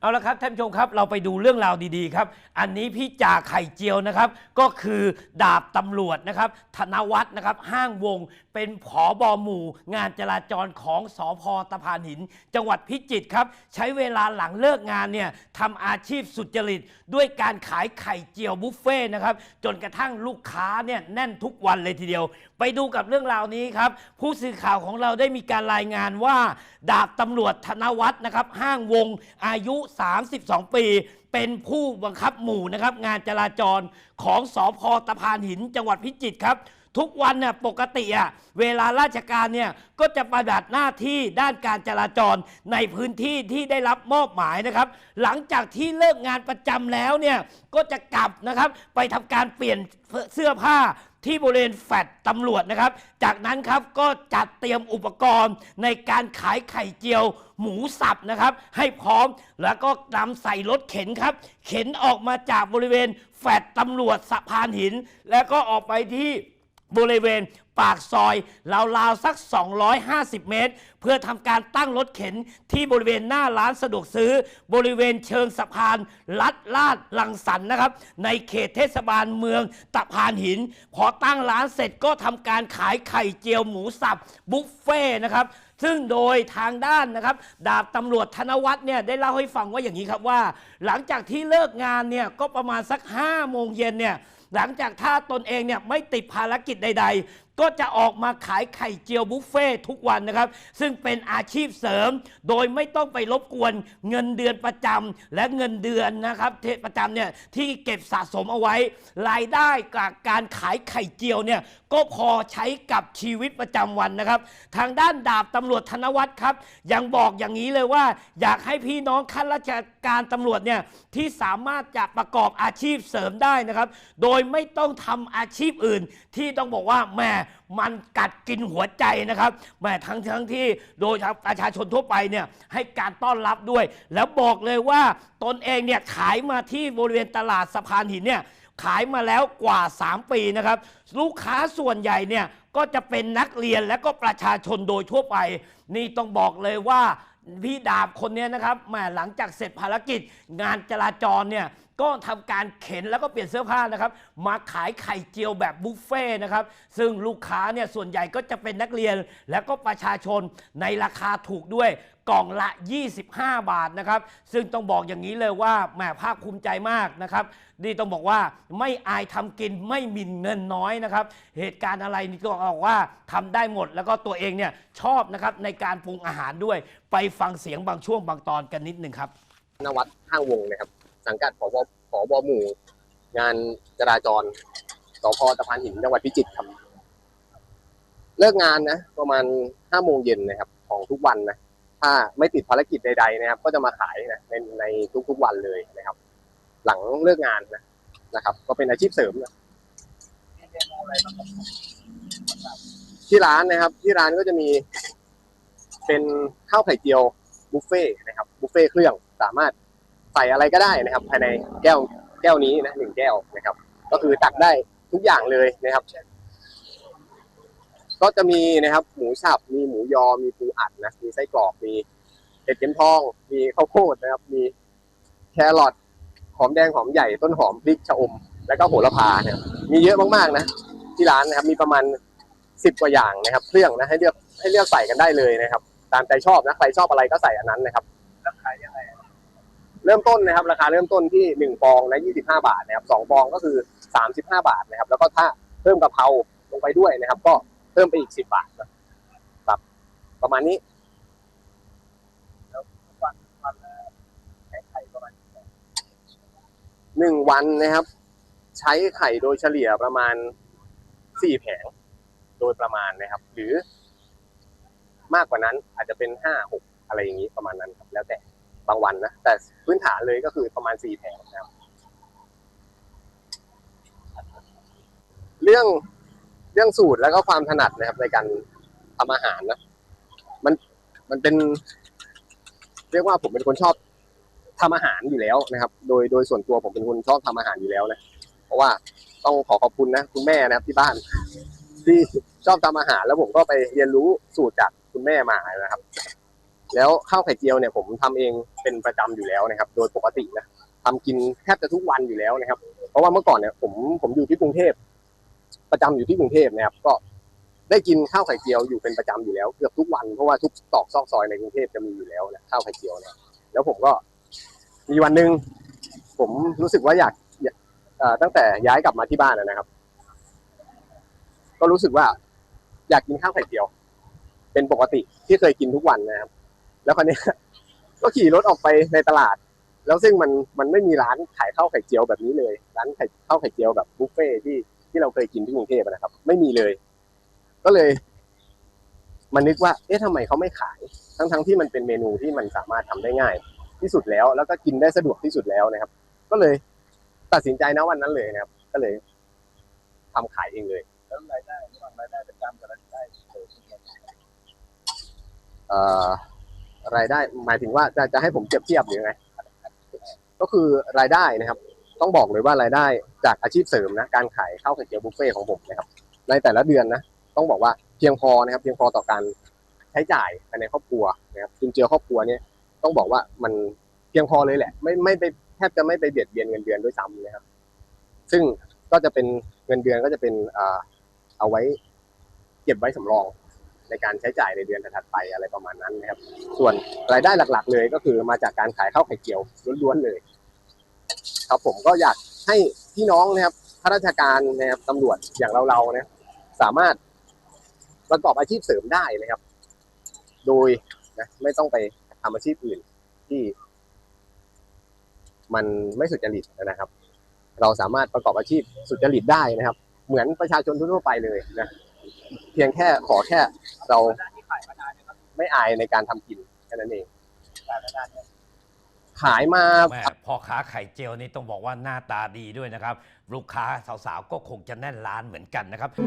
เอาละครับท่านผู้ชมครับเราไปดูเรื่องราวดีๆครับ อันนี้พี่จ่าไข่เจียวนะครับ ก็คือดาบตำรวจนะครับ ธนวัฒน์นะครับ ห้างวงเป็นผอบอหมู่ งานจราจรของสอพตะพานหิน จังหวัดพิจิตรครับ ใช้เวลาหลังเลิกงานเนี่ยทำอาชีพสุจริต ด้วยการขายไข่เจียวบุฟเฟ่ต์นะครับ จนกระทั่งลูกค้าเนี่ยแน่นทุกวันเลยทีเดียว ไปดูกับเรื่องราวนี้ครับ ผู้สื่อข่าวของเราได้มีการรายงานว่า ดาบตำรวจธนวัฒน์นะครับห้างวงอายุ32 ปี เป็นผู้บังคับหมู่นะครับ งานจราจรของสอพตะพานหินจังหวัดพิจิตรครับ ทุกวันเนี่ยปกติอะเวลาราชการเนี่ยก็จะปฏิบัติหน้าที่ด้านการจราจรในพื้นที่ที่ได้รับมอบหมายนะครับ หลังจากที่เลิกงานประจำแล้วเนี่ยก็จะกลับนะครับ ไปทำการเปลี่ยนเสื้อผ้า ที่บริเวณแฟดตำรวจนะครับ จากนั้นครับก็จัดเตรียมอุปกรณ์ในการขายไข่เจียว หมูสับนะครับ ให้พร้อมแล้วก็นำใส่รถเข็นครับ เข็นออกมาจากบริเวณแฟดตำรวจสะพานหิน แล้วก็ออกไปที่ บริเวณปากซอยราวๆสัก 250 เมตร เพื่อทำการตั้งรถเข็นที่บริเวณหน้าร้านสะดวกซื้อ บริเวณเชิงสะพานลัดลาดลังสันนะครับ ในเขตเทศบาลเมืองตะพานหิน พอตั้งร้านเสร็จก็ทำการขายไข่เจียวหมูสับบุฟเฟ่ต์นะครับซึ่งโดยทางด้านนะครับ ดาบตำรวจธนวัฒน์เนี่ยได้เล่าให้ฟังว่าอย่างนี้ครับว่า หลังจากที่เลิกงานเนี่ยก็ประมาณสัก5โมงเย็นเนี่ย หลังจากถ้าตนเองเนี่ยไม่ติดภารกิจใด ก็จะออกมาขายไข่เจียวบุฟเฟ่ทุกวันนะครับ ซึ่งเป็นอาชีพเสริม โดยไม่ต้องไปรบกวนเงินเดือนประจำและเงินเดือนนะครับที่ประจำเนี่ยที่เก็บสะสมเอาไว้ รายได้จากการขายไข่เจียวเนี่ยก็พอใช้กับชีวิตประจำวันนะครับ ทางด้านดาบตำรวจธนวัฒน์ครับ ยังบอกอย่างนี้เลยว่า อยากให้พี่น้องข้าราชการตำรวจเนี่ยที่สามารถจะประกอบอาชีพเสริมได้นะครับ โดยไม่ต้องทำอาชีพอื่นที่ต้องบอกว่าแหมมันกัดกินหัวใจนะครับแม่ทั้งทั้งที่โดยประชาชนทั่วไปเนี่ยให้การต้อนรับด้วย แล้วบอกเลยว่าตนเองเนี่ยขายมาที่บริเวณตลาดสะพานหินเนี่ยขายมาแล้วกว่า 3 ปีนะครับ ลูกค้าส่วนใหญ่เนี่ยก็จะเป็นนักเรียนและก็ประชาชนโดยทั่วไป นี่ต้องบอกเลยว่า พี่ดาบคนนี้นะครับแหมหลังจากเสร็จภารกิจ งานจราจรเนี่ยก็ทำการเข็นแล้วก็เปลี่ยนเสื้อผ้านะครับ มาขายไข่เจียวแบบบุฟเฟ่ต์นะครับ ซึ่งลูกค้าเนี่ยส่วนใหญ่ก็จะเป็นนักเรียน และก็ประชาชนในราคาถูกด้วย กล่องละ 25 บาทนะครับ ซึ่งต้องบอกอย่างนี้เลยว่าแหมภาคภูมิใจมากนะครับนี่ต้องบอกว่าไม่อายทำกินไม่มินเงินน้อยนะครับ เหตุการณ์อะไรนี่ก็บอกว่าทำได้หมด แล้วก็ตัวเองเนี่ยชอบนะครับในการปรุงอาหารด้วย ไปฟังเสียงบางช่วงบางตอนกันนิดหนึ่งครับนวัดห้างวงนะครับ สังกัดผบผบหมู่ งานจราจรสพตะพานหินจังหวัดพิจิตรครับ เลิกงานนะ ประมาณห้าโมงเย็นนะครับ ของทุกวันนะ ถ้าไม่ติดภารกิจใดๆนะครับ ก็จะมาขายนะในในทุกๆวันเลยนะครับ หลังเลิกงานนะนะครับ ก็เป็นอาชีพเสริมนะที่ร้านนะครับ ที่ร้านก็จะมี เป็นข้าวไข่เจียวบุฟเฟ่ต์นะครับบุฟเฟ่ต์เครื่องสามารถใส่อะไรก็ได้นะครับ ภายในแก้วแก้วนี้นะหนึ่งแก้วนะครับ ก็คือตักได้ทุกอย่างเลยนะครับ ก็จะมีนะครับหมูสับมีหมูยอมีปูอัดนะมีไส้กรอกมีเห็ดเข็มทอง มีข้าวโพดนะครับ มีแครอทหอมแดงหอมใหญ่ต้นหอมพริกชะอม แล้วก็โหระพาเนี่ยมีเยอะมากๆนะ ที่ร้านนะครับ มีประมาณสิบกว่าอย่างนะครับ เครื่องนะให้เลือกให้เลือกใส่กันได้เลยนะครับ ตามใจชอบนะใครชอบอะไรก็ใส่อันนั้นนะครับราคายังไงเริ่มต้นนะครับ ราคาเริ่มต้นที่หนึ่งฟองนะยี่สิบห้าบาทนะครับสองฟองก็คือสามสิบห้าบาทนะครับ แล้วก็ถ้าเพิ่มกะเพราลงไปด้วยนะครับ ก็ พิ่มไปอีกสิบบาทนะครับ ประมาณนี้หนึ่งวันนะครับ ใช้ไข่โดยเฉลี่ยประมาณสี่แผง โดยประมาณนะครับ หรือ มากกว่านั้นอาจจะเป็นห้าหกอะไรอย่างนี้ประมาณนั้นครับ แล้วแต่บางวันนะแต่พื้นฐานเลยก็คือประมาณสี่แผงนะครับ เรื่อง เรื่องสูตรแล้วก็ความถนัดนะครับในการทำอาหารนะ มันมันเป็น เรียกว่าผมเป็นคนชอบทำอาหารอยู่แล้วนะครับ โดยโดยส่วนตัวผมเป็นคนชอบทำอาหารอยู่แล้วนะเพราะว่าต้องขอขอบคุณนะคุณแม่นะครับที่บ้าน ที่ชอบทำอาหาร แล้วผมก็ไปเรียนรู้สูตรจากคุณแม่มานะครับ แล้วข้าวไข่เจียวเนี่ย ผมทำเองเป็นประจำอยู่แล้วนะครับ โดยปกตินะทำกินแทบจะทุกวันอยู่แล้วนะครับ เพราะว่าเมื่อก่อนเนี่ยผมผมอยู่ที่กรุงเทพ ประจำอยู่ที่กรุงเทพนะครับก็ได้กินข้าวไข่เจียวอยู่เป็นประจำอยู่แล้วเกือบทุกวันเพราะว่าทุกตอกซอกซอยในกรุงเทพจะมีอยู่แล้วนะข้าวไข่เจียวเนี่ยแล้วผมก็มีวันหนึ่งผมรู้สึกว่าอยากตั้งแต่ย้ายกลับมาที่บ้านนะครับ ก็รู้สึกว่าอยากกินข้าวไข่เจียว เป็นปกติที่เคยกินทุกวันนะครับ แล้วคราวนี้ก็ขี่รถออกไปในตลาด แล้วซึ่งมันมันไม่มีร้านขายข้าวไข่เจียวแบบนี้เลย ร้านไข่ข้าวไข่เจียวแบบบุฟเฟ่ที่ ที่เราเคยกินที่กรุงเทพนะครับ ไม่มีเลย ก็เลยมันนึกว่า เอ๊ะทำไมเขาไม่ขาย ทั้งทั้งที่มันเป็นเมนูที่มันสามารถทำได้ง่าย ที่สุดแล้ว แล้วก็กินได้สะดวกที่สุดแล้วนะครับ ก็เลยตัดสินใจนะวันนั้นเลยนะครับ ก็เลยทำขายเองเลยแล้วรายได้ระหว่างรายได้ประจำกับรายได้เสริมเนี่ยเอ่อรายได้ หมายถึงว่าจะจะให้ผมเปรียบเทียบหรือไงก็คือรายได้นะครับ ต้องบอกเลยว่ารายได้จากอาชีพเสริมนะการขายข้าวไข่เจียวบุฟเฟ่ของผมนะครับในแต่ละเดือนนะต้องบอกว่าเพียงพอนะครับ เพียงพอต่อการใช้จ่ายภายในครอบครัวนะครับจุนเจือครอบครัวเนี่ยต้องบอกว่ามันเพียงพอเลยแหละ ไม่ไม่ไปแทบจะไม่ไปเบียดเบียนเงินเดือนด้วยซ้ำนะครับ ซึ่งก็จะเป็นเงินเดือนก็จะเป็นอ่าเอาไว้เก็บไว้สำรองในการใช้จ่ายในเดือนถัดไปอะไรประมาณนั้นนะครับ ส่วนรายได้หลัก ๆ เลยก็คือมาจากการขายข้าวไข่เจียวล้วนๆเลย ครับผมก็อยากให้พี่น้องนะครับข้าราชการนะครับตำรวจอย่างเราๆเนี่ยสามารถประกอบอาชีพเสริมได้นะครับ โดยนะไม่ต้องไปทำอาชีพอื่นที่ มันไม่สุจริตนะครับ เราสามารถประกอบอาชีพสุจริตได้นะครับ เหมือนประชาชนทั่วไปเลยนะเพียงแค่ขอแค่เราได้ที่ขายมานานเนี่ยครับไม่อายในการทำกินแค่นั้นเอง ขายมาพอค้าไข่เจียวนี่ต้องบอกว่าหน้าตาดีด้วยนะครับ ลูกค้าสาวๆ ก็คงจะแน่นร้านเหมือนกันนะครับ ท